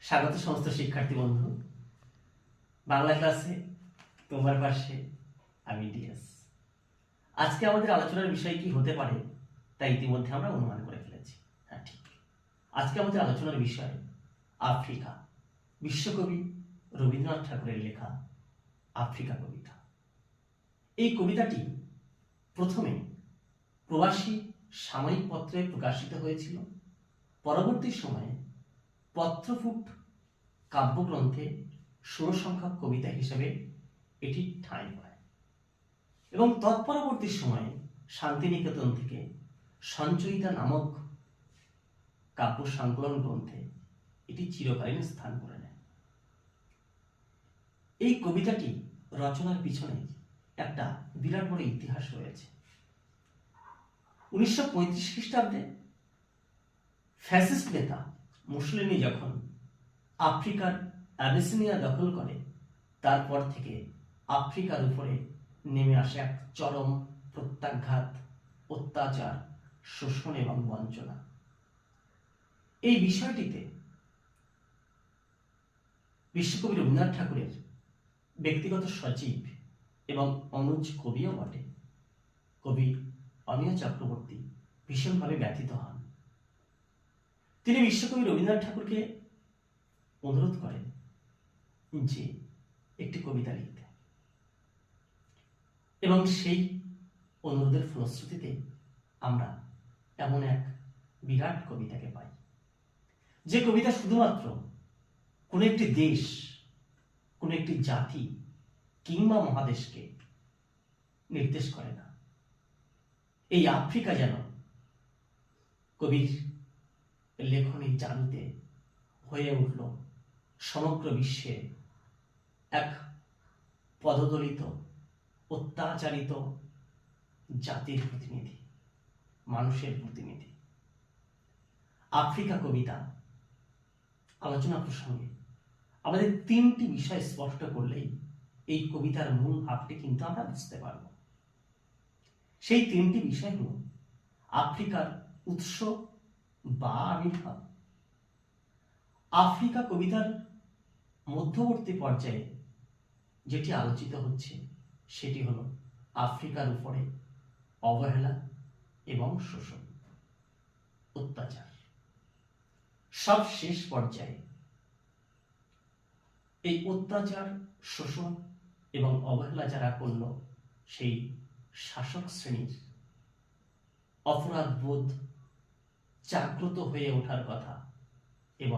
স্বাগত সমস্ত শিক্ষার্থী বন্ধু। বাংলা ক্লাসে তোমার পাশে আমি ডিএস আজকে আমাদের আলোচনার বিষয় কি হতে পারে তা ইতিমধ্যে আমরা অনুমান করে ফেলেছি। হ্যাঁ ঠিক। আজকে আমাদের আলোচনার বিষয় আফ্রিকা। বিশ্বকবি রবীন্দ্রনাথ ঠাকুরের লেখা আফ্রিকা কবিতা। এই কবিতাটি প্রথমে প্রবাসী সাময়িক পত্রে প্রকাশিত হয়েছিল। পরবর্তী সময়ে পত্রফুট কাব্যগ্রন্থে ষোলো সংখ্যক কবিতা হিসেবে এটি ঠাঁই পায় এবং তৎপরবর্তী সময়ে শান্তিনিকেতন থেকে সঞ্চয়িতা নামক কাব্য সংকলন গ্রন্থে এটি চিরকালীন স্থান করে নেয়। এই কবিতাটি রচনার পিছনে একটা বিরাট বড় ইতিহাস রয়েছে। উনিশশো পঁয়ত্রিশ খ্রিস্টাব্দে ফ্যাসিস্ট নেতা মুসলিনি যখন আফ্রিকার অ্যাবিসিনিয়া দখল করে, তারপর থেকে আফ্রিকার উপরে নেমে আসে এক চরম প্রত্যাঘাত, অত্যাচার, শোষণ এবং বঞ্চনা। এই বিষয়টিতে বিশ্বকবি রবীন্দ্রনাথ ঠাকুরের ব্যক্তিগত সচিব এবং অনুজ কবিও বটে। কবি অমিয় চক্রবর্তী ভীষণভাবে ব্যথিত হন। তিনি বিশ্বকবি রবীন্দ্রনাথ ঠাকুরকে অনুরোধ করেন যে একটি কবিতা লিখতে। এবং সেই অনুরোধের ফলশ্রুতিতে আমরা এমন এক বিরাট কবিতাকে পাই। যে কবিতা শুধুমাত্র কোন একটি দেশ, কোন একটি জাতি কিংবা মহাদেশকে নির্দেশ করে না। এই আফ্রিকা যেন কবির লেখনী জানতে হয়ে উঠল সমগ্র বিশ্বে এক পদদলিত, অত্যাচারিত জাতির প্রতিনিধি, মানুষের প্রতিনিধি। আফ্রিকা কবিতা, আলোচনা প্রসঙ্গে। আমাদের তিনটি বিষয় স্পষ্ট করলেই এই কবিতার মূল ভাবটি কিন্তু আমরা বুঝতে পারব। সেই তিনটি বিষয় হল আফ্রিকার উৎস বা আবির্ভাব। আফ্রিকা কবিতার মধ্যবর্তী পর্যায়ে যেটি আলোচিত হচ্ছে, সেটি হলো আফ্রিকার উপরে অবহেলা এবং শোষণ, অত্যাচার। সব শেষ পর্যায়ে এই অত্যাচার, শোষণ এবং অবহেলা যারা করল, সেই শাসক শ্রেণির অপরাধ বোধ জাগ্রত হয়ে ওঠার কথা।